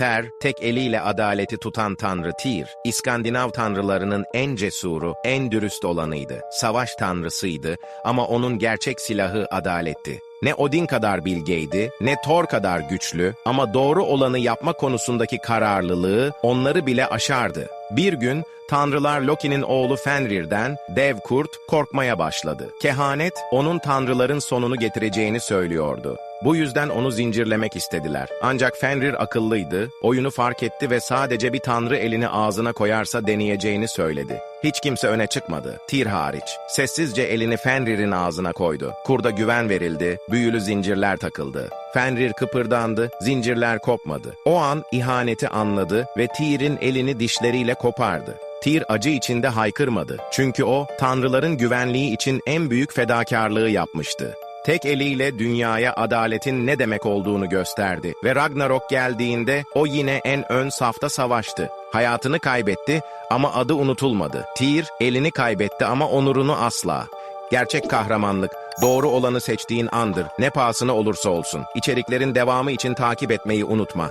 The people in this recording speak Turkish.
Ter, tek eliyle adaleti tutan tanrı Tyr, İskandinav tanrılarının en cesuru, en dürüst olanıydı. Savaş tanrısıydı ama onun gerçek silahı adaletti. Ne Odin kadar bilgeydi, ne Thor kadar güçlü ama doğru olanı yapma konusundaki kararlılığı onları bile aşardı. Bir gün tanrılar Loki'nin oğlu Fenrir'den, dev kurt, korkmaya başladı. Kehanet, onun tanrıların sonunu getireceğini söylüyordu. Bu yüzden onu zincirlemek istediler. Ancak Fenrir akıllıydı, oyunu fark etti ve sadece bir tanrı elini ağzına koyarsa deneyeceğini söyledi. Hiç kimse öne çıkmadı, Tyr hariç. Sessizce elini Fenrir'in ağzına koydu. Kurda güven verildi, büyülü zincirler takıldı. Fenrir kıpırdandı, zincirler kopmadı. O an ihaneti anladı ve Tyr'in elini dişleriyle kopardı. Tyr acı içinde haykırmadı. Çünkü o, tanrıların güvenliği için en büyük fedakarlığı yapmıştı. Tek eliyle dünyaya adaletin ne demek olduğunu gösterdi ve Ragnarok geldiğinde o yine en ön safta savaştı. Hayatını kaybetti ama adı unutulmadı. Tyr elini kaybetti ama onurunu asla. Gerçek kahramanlık, doğru olanı seçtiğin andır, ne pahasına olursa olsun. İçeriklerin devamı için takip etmeyi unutma.